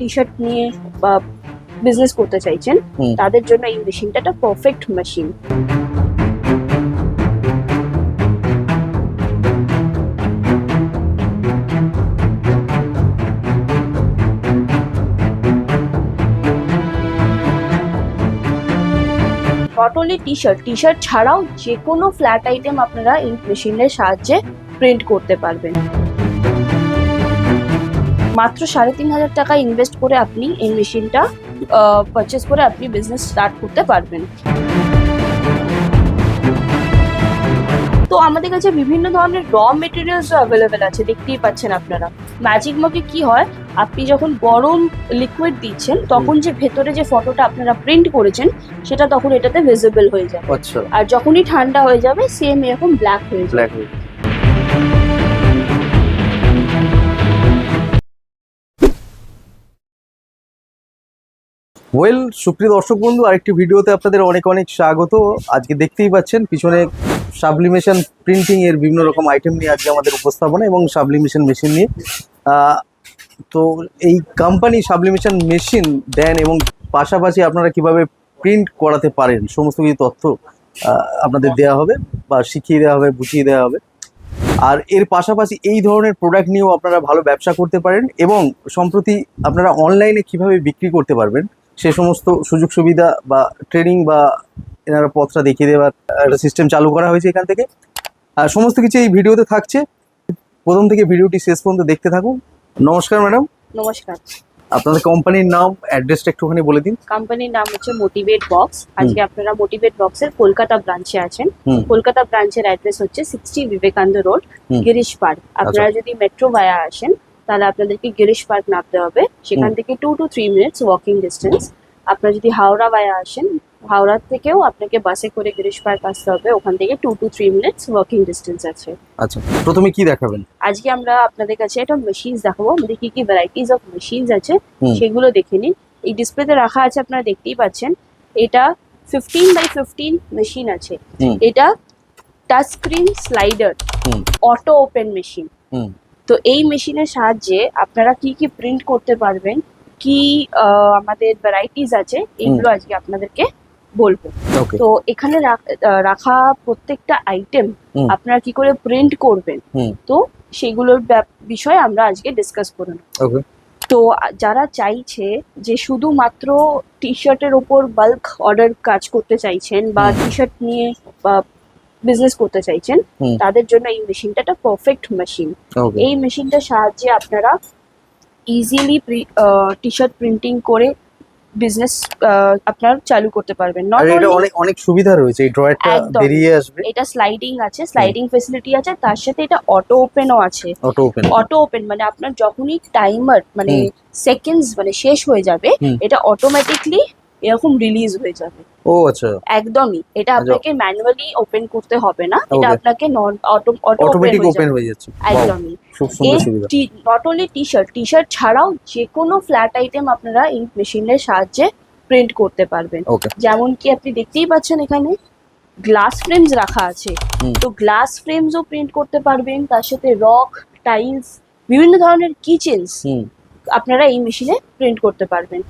T shirt নিয়ে বা business করতে চাইছেন তাদের জন্য এই মেশিনটা একটা perfect machine not only T shirt T shirt ছাড়াও যে কোনো ফ্ল্যাট আইটেম আপনারা এই মেশিনের সাহায্যে প্রিন্ট করতে পারবেন। মাত্র সাড়ে তিন হাজার টাকা ইনভেস্ট করে আপনি এই মেশিনটা পারচেস করে আপনি বিজনেস স্টার্ট করতে পারবেন। তো আমাদের কাছে বিভিন্ন ধরনের র মেটেরিয়ালস অ্যাভেলেবেল আছে দেখতেই পাচ্ছেন আপনারা। ম্যাজিক মগে কি হয় আপনি যখন গরম লিকুইড দিচ্ছেন তখন যে ভেতরে যে ফটোটা আপনারা প্রিন্ট করেছেন সেটা তখন এটাতে ভিজিবল হয়ে যায়। আচ্ছা। আর যখনই ঠান্ডা হয়ে যাবে সেম এরকম ব্ল্যাক হয়ে যাবে। ওয়েল সুপ্রিয় দর্শক বন্ধু, আরেকটি ভিডিওতে আপনাদের অনেক অনেক স্বাগত। আজকে দেখতেই পাচ্ছেন, পিছনে সাবলিমেশন প্রিন্টিং এর বিভিন্ন রকম আইটেম নিয়ে আজকে আমাদের উপস্থাপনা এবং সাবলিমেশন মেশিন নিয়ে। তো এই কোম্পানি সাবলিমেশন মেশিন দেন এবং পাশাপাশি আপনারা কীভাবে প্রিন্ট করাতে পারেন, সমস্ত কিছু তথ্য আপনাদের দেওয়া হবে বা শিখিয়ে দেওয়া হবে, বুঝিয়ে দেওয়া হবে। আর এর পাশাপাশি এই ধরনের প্রোডাক্ট নিয়েও আপনারা ভালো ব্যবসা করতে পারেন এবং সম্প্রতি আপনারা অনলাইনে কীভাবে বিক্রি করতে পারবেন সে সমস্ত সুযোগ সুবিধা বা ট্রেনিং বা এনারা পথটা দেখিয়ে দেওয়ার একটা সিস্টেম চালু করা হয়েছে এখান থেকে। আর সমস্ত কিছু এই ভিডিওতে থাকছে। প্রথম থেকে ভিডিওটি শেষ পর্যন্ত দেখতে থাকুন। নমস্কার ম্যাডাম নমস্কার। আপনাদের কোম্পানির নাম অ্যাড্রেসটা একটুখানি বলে দিন। কোম্পানির নাম হচ্ছে মোটিভেট বক্স আজকে আপনারা মোটিভেট বক্সের কলকাতা ব্রাঞ্চে আছেন। কলকাতা ব্রাঞ্চের অ্যাড্রেস হচ্ছে sixty Vivekananda road. Girish park আপনারা যদি মেট্রো ভায়া আসেন তাহলে আপনাদেরকে গিরিশ পার্ক নামতে হবে। সেখান থেকে two to three minutes walking distance আপনারা যদি হাওড়া ভায়া আসেন হাওড়া থেকেও আপনাকে বাসে করে গিরিশ পার্ক আসতে হবে। ওখান থেকে two to three minutes walking distance আছে। আচ্ছা প্রথমে কি দেখাবেন? আজকে আমরা আপনাদের কাছে একটা মেশিনস দেখাবো। আমাদের কি কি ভ্যারাইটিস অফ মেশিনস আছে সেগুলো দেখে নিন। এই ডিসপ্লেতে রাখা আছে আপনারা দেখতেই পাচ্ছেন। এটা ফিফটিন বাই ফিফটিন মেশিন আছে। এটা touch screen slider auto open machine. তো এই মেশিনের সাহায্যে আপনারা কি কি প্রিন্ট করতে পারবেন? কি আমাদের ভ্যারাইটিস আছে? এইগুলো আজকে আপনাদেরকে বলব। তো এখানে রাখা প্রত্যেকটা আইটেম আপনারা কি করে প্রিন্ট করবেন? তো সেগুলোর বিষয়ে আমরা আজকে ডিসকাস করে নেব। তো যারা চাইছে যে শুধুমাত্র টি শার্টের ওপর বাল্ক অর্ডার কাজ করতে চাইছেন বা। টি শার্ট নিয়ে বা বিজনেস করতে চাইছেন তাদের জন্য এই মেশিনটা একটা পারফেক্ট মেশিন এই মেশিনটার সাহায্যে আপনারা ইজিলি টি শার্ট প্রিন্টিং করে বিজনেস আপনার চালু করতে পারবেন। নট এটা অনেক অনেক সুবিধা রয়েছে এই ড্রয়ারটা। বেরিয়ে আসবে। এটা স্লাইডিং আছে স্লাইডিং ফেসিলিটি আছে তার সাথে এটা অটো ওপেনও আছে। অটো ওপেন অটো ওপেন মানে আপনার যখনই টাইমার মানে সেকেন্ডস মানে শেষ হয়ে যাবে এটা অটোমেটিকলি এরকম রিলিজ হয়ে যাবে। ও আচ্ছা। একদমই। এটা আচ্ছা। আপনাকে ম্যানুয়ালি ওপেন করতে হবে না। এটা আপনাকে non auto auto automatic open হয়ে যাচ্ছে। একদমই। Not only T shirt T shirt ছাড়াও যে কোনো ফ্ল্যাট আইটেম আপনারা এই মেশিনের সাহায্যে প্রিন্ট করতে পারবেন। যেমন কি আপনি দেখতেই পাচ্ছেন এখানে গ্লাস ফ্রেমস রাখা আছে। তো গ্লাস ফ্রেমসও প্রিন্ট করতে পারবেন। তার সাথে রক টাইলস বিভিন্ন ধরনের কিচেন্স আপনারা এই মেশিনে প্রিন্ট করতে পারবেন।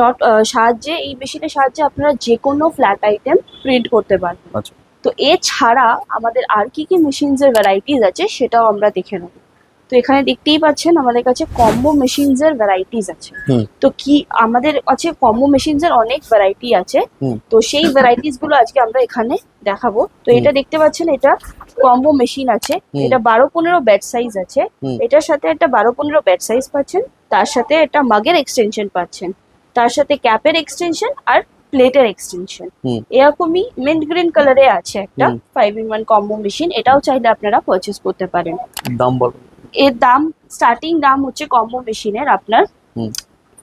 নট সাহায্যে এই মেশিনের সাহায্যে আপনারা যে কোনো ফ্ল্যাট আইটেম প্রিন্ট করতে পারবেন। আচ্ছা। তো এছাড়া আমাদের আর কি কি মেশিনসের ভ্যারাইটিস আছে সেটাও আমরা দেখে নেব। তো এখানে দেখতেই পাচ্ছেন আমাদের কাছে কম্বো মেশিনসের ভ্যারাইটিস আছে। তো কি আমাদের কাছে কম্বো মেশিনসের অনেক ভ্যারাইটি আছে। তো সেই ভ্যারাইটিসগুলো আজকে আমরা এখানে দেখাবো। তো এটা দেখতে পাচ্ছেন এটা কম্বো মেশিন আছে। এটা বারো পনেরো ব্যাট সাইজ আছে। এটার সাথে একটা বারো পনেরো ব্যাট সাইজ পাচ্ছেন। তার সাথে একটা মাগের এক্সটেনশন পাচ্ছেন। তার সাথে ক্যাপের এক্সটেনশন আর প্লেটের এক্সটেনশন। এরকমই মিন্ট গ্রিন কালারে আছে একটা five in one combo machine এটাও চাইলে আপনারা পারচেস করতে পারেন। দাম বলো। এর দাম স্টার্টিং দাম হচ্ছে কম্বো মেশিনের আপনার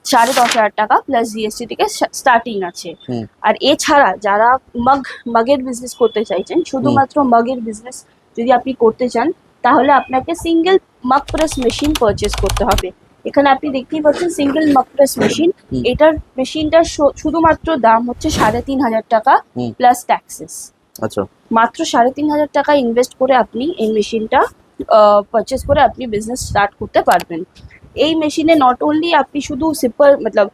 সাড়ে দশ হাজার টাকা প্লাস জিএসটি থেকে স্টার্টিং আছে। আর এছাড়া যারা মগ মগের বিজনেস করতে চাইছেন শুধুমাত্র মগের বিজনেস যদি আপনি করতে চান তাহলে আপনাকে single mug press machine purchase করতে হবে। এখানে আপনি দেখতেই পাচ্ছেন সিঙ্গেল মাগ প্রেস মেশিন। এটার মেশিনটার শুধুমাত্র দাম হচ্ছে সাড়ে তিন হাজার টাকা প্লাস ট্যাক্সেস আচ্ছা। মাত্র সাড়ে তিন হাজার টাকা ইনভেস্ট করে আপনি এই মেশিনটা পারচেস করে আপনি বিজনেস স্টার্ট করতে পারবেন। এই মেশিনে নট অনলি আপনি শুধু সিপার মতলব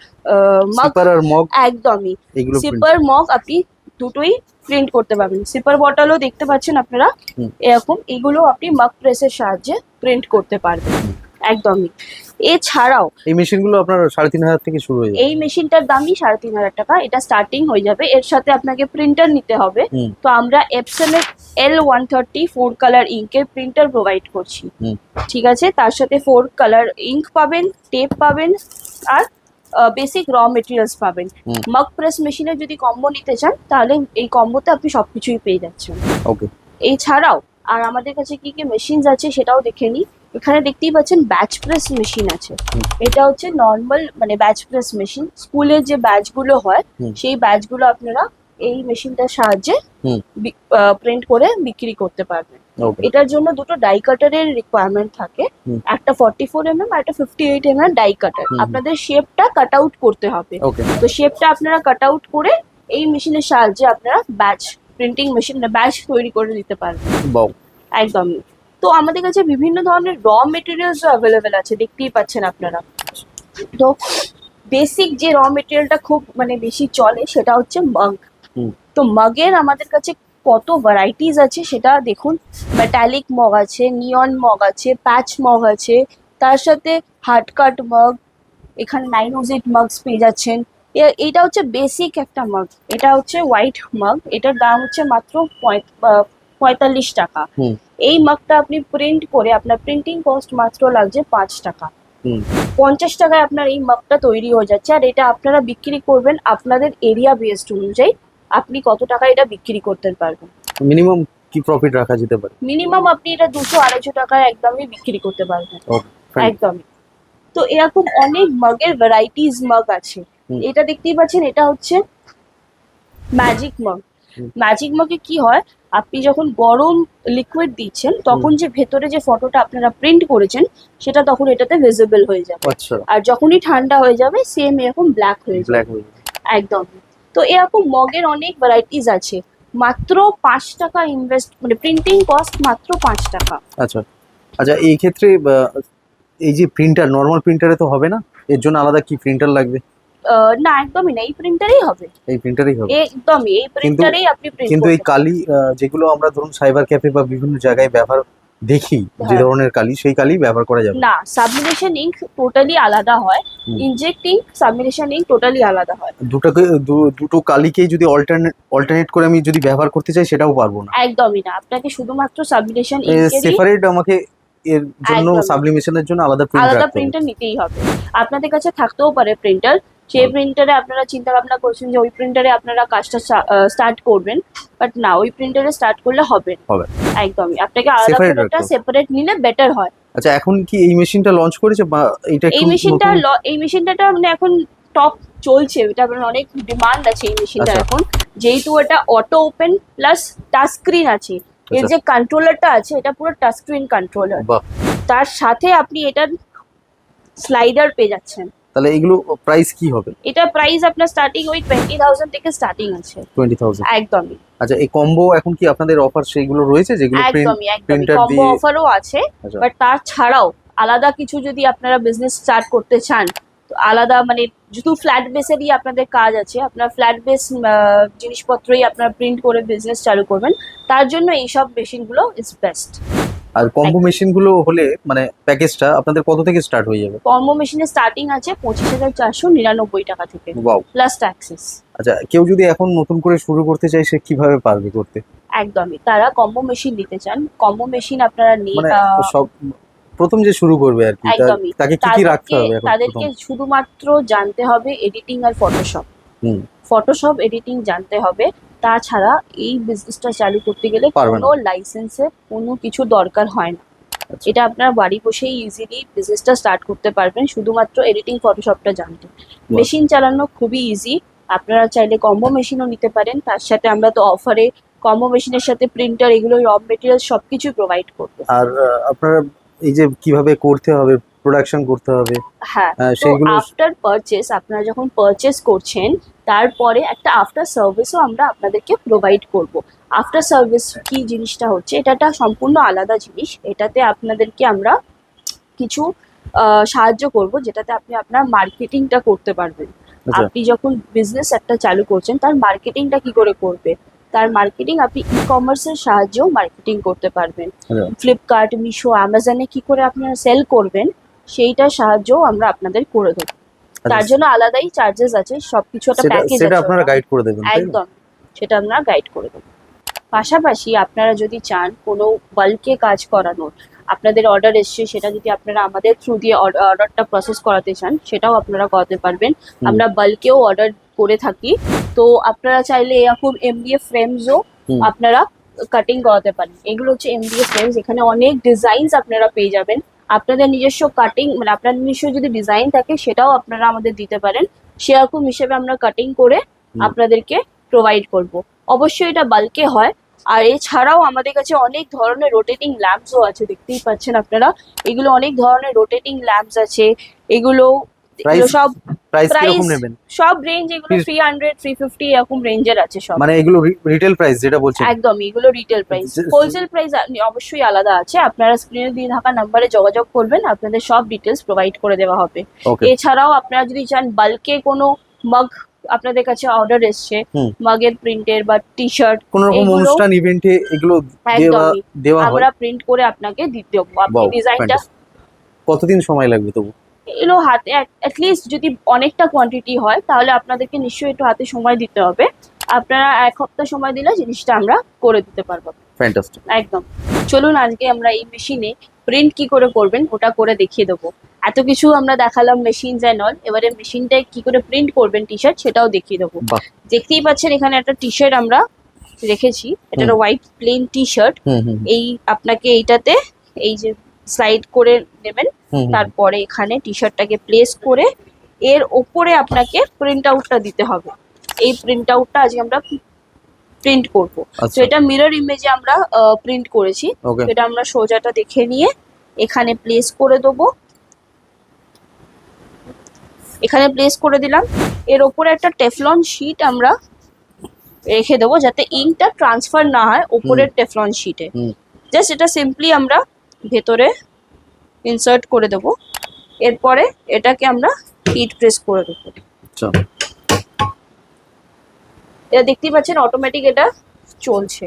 মগ মগ একদমই। সিপার মগ আপনি দুটোই প্রিন্ট করতে পারবেন। সিপার বটলও দেখতে পাচ্ছেন আপনারা? এরকম এগুলো আপনি মগ প্রেসের সাহায্যে প্রিন্ট করতে পারবেন। একদমই। এছাড়াও এই মেশিনগুলো আপনার সাড়ে তিন হাজার থেকে শুরু হয়ে যায় এই মেশিনটার দামই সাড়ে তিন হাজার টাকা। এটা স্টার্টিং হয়ে যাবে। এর সাথে আপনাকে প্রিন্টার নিতে হবে। তো আমরা এপসনের L one thirty four colour ইঙ্কের printer provide করছি। ঠিক আছে? তার সাথে ফোর কালার ইঙ্ক পাবেন টেপ পাবেন আর বেসিক র মেটেরিয়ালস পাবেন। মগ প্রেস মেশিনে যদি কম্বো নিতে চান তাহলে এই কম্বোতে আপনি সবকিছুই পেয়ে যাচ্ছেন। ওকে এছাড়াও আর আমাদের কাছে কি কি মেশিনস আছে সেটাও দেখে নিই। এখানে দেখতেই পাচ্ছেন ব্যাচ প্রেস মেশিন আছে। এটা হচ্ছে নর্মাল মানে ব্যাচ প্রেস মেশিন স্কুলের যে ব্যাচগুলো হয়। সেই ব্যাচগুলো আপনারা এই মেশিনটার সাহায্যে। প্রিন্ট করে বিক্রি করতে পারবেন। এটার জন্য দুটো ডাই কাটারের রিকোয়ারমেন্ট থাকে। একটা ফর্টি ফোর এম এম একটা fifty eight M M die cutter. আপনাদের শেপটা কাট আউট করতে হবে। তো শেপটা আপনারা কাট আউট করে এই মেশিনের সাহায্যে আপনারা ব্যাচ প্রিন্টিং মেশিন ব্যাচ তৈরি করে দিতে পারবেন বাউ একদমই তো আমাদের কাছে বিভিন্ন ধরনের র মেটেরিয়ালস অ্যাভেলেবেল আছে দেখতেই পাচ্ছেন আপনারা। তো বেসিক যে র মেটেরিয়ালটা খুব মানে বেশি চলে সেটা হচ্ছে মগ তো মগের আমাদের কাছে কত ভ্যারাইটিস আছে সেটা দেখুন। মেটালিক মগ আছে নিয়ন মগ আছে প্যাচ মগ আছে তার সাথে হার্ড কাট মগ এখানে নাইন ওজেড মাগস পেয়ে যাচ্ছেন। এইটা হচ্ছে বেসিক একটা মাগ এটা হচ্ছে হোয়াইট মাগ এটার দাম হচ্ছে মাত্র পঁয়তাল্লিশ টাকা। হুম। এই মাগটা আপনি প্রিন্ট করে আপনার প্রিন্টিং কস্ট মাত্র লাগছে পাঁচ টাকা। হুম। পঞ্চাশ টাকায় আপনার এই মাগটা তৈরি হয়ে যাচ্ছে। আর এটা আপনারা বিক্রি করবেন আপনাদের এরিয়া বেসড অনুযায়ী। আপনি কত টাকা এটা বিক্রি করতে পারবেন। মিনিমাম কি প্রফিট রাখা যেতে পারে? মিনিমাম আপনি এটা দুশো আড়াইশো টাকায় একদমই বিক্রি করতে পারবেন। একদমই। তো এরকম অনেক মাগের ভ্যারাইটিস মাগ আছে। এটা দেখতেই পাচ্ছেন এটা হচ্ছে ম্যাজিক মগ ম্যাজিক মগে কি হয় আপনি যখন গরম লিকুইড দিচ্ছেন তখন যে ভেতরে যে ফটোটা আপনারা প্রিন্ট করেছেন সেটা তখন এটাতে ভিজিবল হয়ে যাবে। আচ্ছা। আর যখনই ঠান্ডা হয়ে যাবে সেম এরকম ব্ল্যাক হয়ে যাবে। একদম। তো এরকম মগের অনেক ভ্যারাইটিস আছে। মাত্র পাঁচ টাকা ইনভেস্ট মানে প্রিন্টিং কস্ট মাত্র পাঁচ টাকা। আচ্ছা। আচ্ছা এই ক্ষেত্রে এই যে প্রিন্টার নর্মাল প্রিন্টারে তো হবে না? এর জন্য আলাদা কি প্রিন্টার লাগবে? না একদমই না এই প্রিন্টারেই হবে। এই প্রিন্টারই হবে। একদমই এই প্রিন্টারেই আপনি প্রিন্ট কিন্তু এই কালি যেগুলো আমরা ধরুন সাইবার ক্যাফে বা বিভিন্ন জায়গায় ব্যবহার দেখি যে হ্যাঁ। ধরনের কালি সেই কালি ব্যবহার করা যাবে। না সাবমিনেশন ইঙ্ক টোটালি আলাদা হয়। Inkjet ink sublimation ink totally আলাদা হয়। দুটাকে দুটো কালিকেই যদি অল্টারনেট অল্টারনেট করে আমি যদি ব্যবহার করতে চাই সেটাও পারব না। একদমই না আপনাকে শুধুমাত্র সাবমিনেশন ইঙ্কেরই সেপারেট আমাকে এর জন্য। সাবলিমেশনের জন্য আলাদা প্রিন্ট আলাদা প্রিন্টার নিতেই হবে। আপনাদের কাছে থাকতেও পারে প্রিন্টার হুম। প্রিন্টারে আপনারা চিন্তা ভাবনা করছেন যে ওই প্রিন্টারে আপনারা কাজটা স্টার্ট করবেন বাট না ওই প্রিন্টারে স্টার্ট করলে হবে হবে। একদমই। আপনাকে আলাদা করে একটা সেপারেট নিলে বেটার হয়। আচ্ছা এখন কি এই মেশিনটা লঞ্চ করেছে বা এটা এই মেশিনটা এই মেশিনটা মানে এখন টপ চলছে এটা মানে অনেক ডিমান্ড আছে এই মেশিনটা আচ্ছা। এখন। যেহেতু এটা auto open plus touch screen আছে। এর আচ্ছা। যে কন্ট্রোলারটা আছে এটা পুরো টাচ স্ক্রিন কন্ট্রোলার তার সাথে আপনি এটার স্লাইডার পেয়ে যাচ্ছেন। তাহলে এগুলো প্রাইস কি হবে? এটা প্রাইস আপনার স্টার্টিং ওই টোয়েন্টি থাউজেন্ড থেকে স্টার্টিং আছে। টোয়েন্টি থাউজেন্ড একদমই। আচ্ছা এই কম্বো এখন কি আপনাদের অফার সেইগুলো রয়েছে? যেগুলো একদমই একদমই। printer কম্বো দিয়ে- অফারও আছে আচ্ছা। বাট তার ছাড়াও আলাদা কিছু যদি আপনারা বিজনেস স্টার্ট করতে চান তো আলাদা মানে যেহেতু ফ্ল্যাট বেসেরই আপনাদের কাজ আছে আপনার ফ্ল্যাট বেস জিনিসপত্রই আপনার প্রিন্ট করে বিজনেস চালু করবেন তার জন্য এইসব মেশিনগুলো ইজ বেস্ট আর কম্বো মেশিনগুলো হলে মানে প্যাকেজটা আপনাদের কত থেকে স্টার্ট হয়ে যাবে? কর্ম মেশিনের স্টার্টিং আছে পঁচিশ হাজার চারশো নিরানব্বই টাকা থেকে ওয়াও প্লাস ট্যাক্সেস আচ্ছা কেউ যদি এখন নতুন করে শুরু করতে চায় সে কীভাবে পারবে করতে? একদমই তারা কম্বো মেশিন নিতে চান। কম্বো মেশিন আপনারা নিয়ে মানে সব প্রথম যে শুরু করবে আর কি। তাকে কি কি রাখতে হবে তাদেরকে শুধুমাত্র জানতে হবে এডিটিং আর ফটোশপ হুম। ফটোশপ এডিটিং জানতে হবে। তাছাড়া এই বিজনেসটা চালু করতে গেলে কোনো লাইসেন্সের কোনো কিছু দরকার হয় না। আচ্ছা। এটা আপনার বাড়ি বসেই ইজিলি বিজনেসটা স্টার্ট করতে পারবেন শুধুমাত্র এডিটিং ফটোশপটা জানতে। মেশিন চালানো খুবই ইজি আপনারা চাইলে কম্বো মেশিনও নিতে পারেন তার সাথে আমরা তো অফারে কম্বো মেশিনের সাথে প্রিন্টার এগুলো র মেটেরিয়াল সবকিছু প্রোভাইড করব। আর আপনারা এই যে কীভাবে করতে হবে প্রোডাকশন করতে হবে। হ্যাঁ সেইগুলো আফটার পারচেস আপনারা যখন পারচেস করছেন তারপরে একটা আফটার সার্ভিসও আমরা আপনাদেরকে প্রোভাইড করব। আফটার সার্ভিস কি জিনিসটা হচ্ছে? এটা একটা সম্পূর্ণ আলাদা জিনিস। এটাতে আপনাদেরকে আমরা কিছু সাহায্য করব যেটাতে আপনি আপনার মার্কেটিংটা করতে পারবেন। আচ্ছা। আপনি যখন বিজনেস একটা চালু করছেন তার মার্কেটিংটা কি করে করবে? তার মার্কেটিং আপনি ই কমার্সের সাহায্যেও মার্কেটিং করতে পারবেন। ফ্লিপকার্ট মিশো অ্যামাজনে কি করে আপনারা সেল করবেন সেইটার সাহায্যও আমরা আপনাদের করে দেবো। তার জন্য আলাদাই চার্জেস আছে সবকিছু একটা প্যাকেজ সেটা আপনারা গাইড করে দেবেন একদম সেটা আমরা গাইড করে দেবো। পাশাপাশি আপনারা যদি চান কোনো বাল্কে কাজ করানোর আপনাদের অর্ডার এসছে সেটা যদি আপনারা আমাদের থ্রু দিয়ে অর্ডারটা প্রসেস করাতে চান সেটাও আপনারা করাতে পারবেন। আমরা বাল্কেও অর্ডার করে থাকি। তো আপনারা চাইলে এরকম এমডিএফ ফ্রেমসও। আপনারা কাটিং করাতে পারেন। এগুলো হচ্ছে এমডিএফ ফ্রেমস এখানে অনেক ডিজাইনস আপনারা পেয়ে যাবেন। আপনাদের নিজস্ব কাটিং মানে আপনার নিজস্ব যদি ডিজাইন থাকে সেটাও আপনারা আমাদের দিতে পারেন। সেরকম হিসেবে আমরা কাটিং করে আপনাদেরকে প্রোভাইড করব। অবশ্যই এটা বাল্কে হয়। আর এছাড়াও আমাদের কাছে অনেক ধরনের রোটেটিং ল্যাম্পসও আছে দেখতেই পাচ্ছেন আপনারা। এগুলো অনেক ধরনের রোটেটিং ল্যাম্পস আছে। এগুলো এগুলো সব প্রাইস কীরকম নেবেন? সব রেঞ্জ এগুলো Please. Three hundred three fifty এরকম রেঞ্জের আছে সব। মানে এগুলো রিটেল প্রাইস যেটা বলছেন। একদম এগুলো রিটেল প্রাইস হোলসেল প্রাইস অবশ্যই আলাদা আছে। আপনারা স্ক্রিনে দিয়ে থাকা নাম্বারে যোগাযোগ করবেন আপনাদের সব ডিটেলস প্রোভাইড করে দেওয়া হবে। এছাড়াও আপনারা যদি চান বাল্কে কোনো মাগ আপনাদের কাছে অর্ডার এসছে। মাগের প্রিন্টের বা টি শার্ট কোন রকম অনুষ্ঠান ইভেন্টে এগুলো দেওয়া দেওয়া আমরা প্রিন্ট করে আপনাকে দিতে দেবো আপনি ডিজাইনটা কতদিন সময় লাগবে তবু? এগুলো হাতে অ্যাটলিস্ট যদি অনেকটা কোয়ান্টিটি হয় তাহলে আপনাদেরকে নিশ্চয়ই একটু হাতে সময় দিতে হবে। আপনারা এক সপ্তাহ সময় দিলে জিনিসটা আমরা করে দিতে পারব। ফ্যান্টাস্টিক একদম। চলুন আজকে আমরা এই মেশিনে প্রিন্ট কি করে করবেন ওটা করে দেখিয়ে দেবো। এত কিছু আমরা দেখালাম মেশিন অ্যান্ড অল এবারে মেশিনটায় কি করে প্রিন্ট করবেন টি শার্ট সেটাও দেখিয়ে দেবো। দেখতেই পাচ্ছেন এখানে একটা টি শার্ট আমরা রেখেছি এটা হুম। হোয়াইট প্লেন টি শার্ট এই আপনাকে এইটাতে এই যে স্লাইড করে নেবেন তারপরে এখানে টি শার্টটাকে প্লেস করে এর ওপরে আপনাকে প্রিন্ট আউটটা দিতে হবে। এই প্রিন্ট আউটটা আজকে আমরা প্রিন্ট করব। তো আচ্ছা। এটা মিরর ইমেজে আমরা প্রিন্ট করেছি। এটা আমরা সোজাটা দেখে নিয়ে এখানে প্লেস করে দেবো। এখানে প্লেস করে দিলাম। এর ওপরে একটা টেফলন শিট আমরা রেখে দেবো যাতে ইঙ্কটা ট্রান্সফার না হয় ওপরের টেফলন শিটে জাস্ট এটা সিম্পলি আমরা ভেতরে ইনসার্ট করে দেবো। এরপরে এটাকে আমরা হিট প্রেস করে দেবো। আচ্ছা। এটা দেখতেই পাচ্ছেন অটোমেটিক এটা চলছে।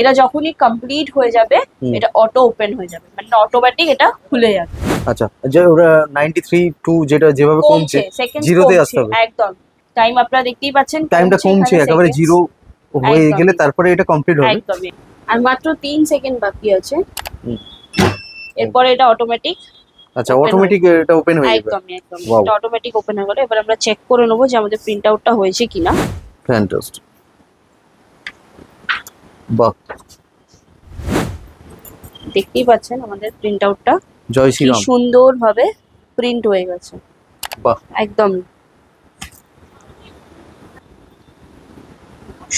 এটা যখনই কমপ্লিট হয়ে যাবে এটা অটো ওপেন হয়ে যাবে। মানে অটোমেটিক এটা খুলে যাবে। আচ্ছা যে ওরা নাইনটি থ্রি টু যেটা যেভাবে কমছে জিরোতে আসতে হবে। একদম। টাইম আপনারা দেখতেই পাচ্ছেন টাইমটা কমছে একেবারে জিরো হয়ে গেলে তারপরে এটা কমপ্লিট হবে। একদমই। আর মাত্র তিন সেকেন্ড বাকি আছে। এরপরে এটা অটোমেটিক আচ্ছা অটোমেটিক এটা ওপেন হয়ে যাবে। একদমই একদম এটা অটোমেটিক ওপেন হয়ে গেল। এবার আমরা চেক করে নেব যে আমাদের প্রিন্ট আউটটা হয়েছে কিনা। ফ্যান্টাস্টিক বাহ। দেখতেই পাচ্ছেন আমাদের প্রিন্ট আউটটা জয় শ্রীরাম। সুন্দর ভাবে প্রিন্ট হয়ে গেছে। বাহ। একদম।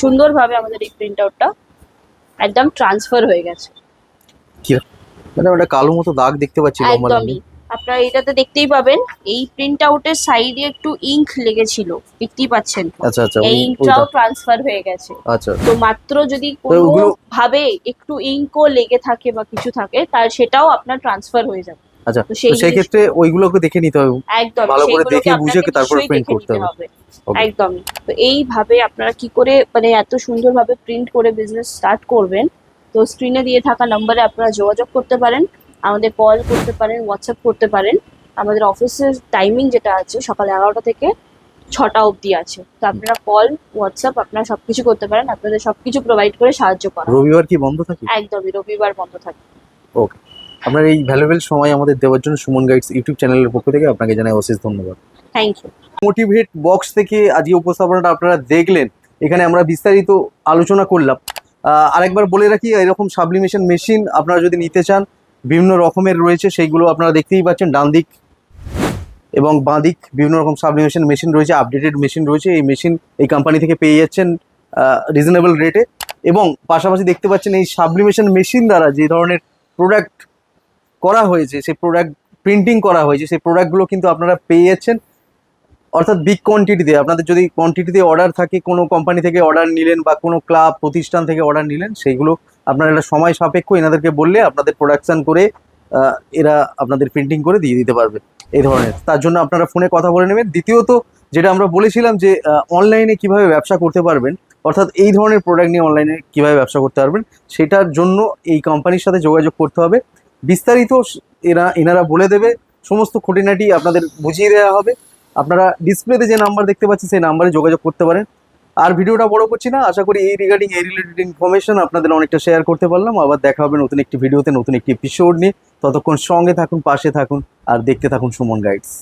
সুন্দরভাবে আমাদের এই প্রিন্ট আউটটা একদম ট্রান্সফার হয়ে গেছে। ম্যাডাম একটা কালো মতো দাগ দেখতে পাচ্ছি লম্বা একদমই। আপনারা এটাতে দেখতেই পাবেন এই প্রিন্ট আউটের সাইডে একটু ইঙ্ক লেগেছিল দেখতেই পাচ্ছেন আচ্ছা আচ্ছা এই ইঙ্কটাও ট্রান্সফার হয়ে গেছে। আচ্ছা। তো মাত্র যদি কোনো ভাবে একটু ইঙ্কও লেগে থাকে বা কিছু থাকে তার সেটাও আপনার ট্রান্সফার হয়ে যাবে। আচ্ছা তো সেই ক্ষেত্রে ওইগুলোকে দেখে নিতে হবে। একদম ভালো করে দেখে বুঝে তারপরে নিশ্চয়ই করতে হবে। একদমই। তো এইভাবে আপনারা কি করে মানে এত সুন্দরভাবে প্রিন্ট করে বিজনেস স্টার্ট করবেন তো স্ক্রিনে দিয়ে থাকা নম্বরে আপনারা যোগাযোগ করতে পারেন আমাদের কল করতে পারেন হোয়াটসঅ্যাপ করতে পারেন। আমাদের অফিসের টাইমিং যেটা আছে সকাল এগারোটা থেকে ছটা অবধি আছে। তো আপনারা কল হোয়াটসঅ্যাপ আপনারা সবকিছু করতে পারেন আপনাদের সবকিছু প্রোভাইড করে সাহায্য করা রবিবার কি বন্ধ থাকে? একদমই রবিবার বন্ধ থাকে। ওকে আপনার এই ভ্যালুয়েবল সময় আমাদের দেওয়ার জন্য সুমন গাইডস ইউটিউব চ্যানেলের পক্ষ থেকে আপনাকে জানাই অশেষ ধন্যবাদ। থ্যাংক ইউ মোটিভেট বক্স থেকে আজকে উপস্থাপনাটা আপনারা দেখলেন। এখানে আমরা বিস্তারিত আলোচনা করলাম। আরেকবার বলে রাখি, এরকম সাবলিমেশন মেশিন আপনারা যদি নিতে চান, বিভিন্ন রকমের রয়েছে, সেইগুলো আপনারা দেখতেই পাচ্ছেন, ডান দিক এবং বাঁ দিক বিভিন্ন রকম সাবলিমেশন মেশিন রয়েছে আপডেটেড মেশিন রয়েছে, এই মেশিন এই কোম্পানি থেকে পেয়ে যাচ্ছেন রিজনেবল রেটে এবং পাশাপাশি দেখতে পাচ্ছেন, এই সাবলিমেশন মেশিন দ্বারা যে ধরনের প্রোডাক্ট করা হয়েছে, সেই প্রোডাক্ট প্রিন্টিং করা হয়েছে, সেই প্রোডাক্টগুলো কিন্তু আপনারা পেয়ে যাচ্ছেন। অর্থাৎ বিগ কোয়ান্টিটিতে আপনাদের যদি কোয়ান্টিটিতে অর্ডার থাকে, কোনো কোম্পানি থেকে অর্ডার নিলেন বা কোনো ক্লাব প্রতিষ্ঠান থেকে অর্ডার নিলেন, সেইগুলো আপনারা একটা সময় সাপেক্ষ। এনাদেরকে বললে আপনাদের প্রোডাকশান করে এরা আপনাদের প্রিন্টিং করে দিয়ে দিতে পারবে। এই ধরনের। তার জন্য আপনারা ফোনে কথা বলে নেবেন। দ্বিতীয়ত, যেটা আমরা বলেছিলাম যে অনলাইনে কীভাবে ব্যবসা করতে পারবেন, অর্থাৎ এই ধরনের প্রোডাক্ট নিয়ে অনলাইনে কীভাবে ব্যবসা করতে পারবেন, সেটার জন্য এই কোম্পানির সাথে যোগাযোগ করতে হবে। বিস্তারিত এরা, এনারা বলে দেবে। সমস্ত খুঁটিনাটি আপনাদের বুঝিয়ে দেওয়া হবে। আপনারা ডিসপ্লেতে যে নাম্বার দেখতে পাচ্ছেন, সেই নাম্বারে যোগাযোগ করতে পারেন। আর ভিডিওটা বড় করছি না, আশা করি এই রিগার্ডিং এই রিলেটেড ইনফরমেশন আপনাদের অনেকটা শেয়ার করতে পারলাম। আবার দেখা হবে নতুন একটি ভিডিওতে নতুন একটি এপিসোড নিয়ে। ততক্ষণ সঙ্গে থাকুন, পাশে থাকুন, আর দেখতে থাকুন সুমন গাইডস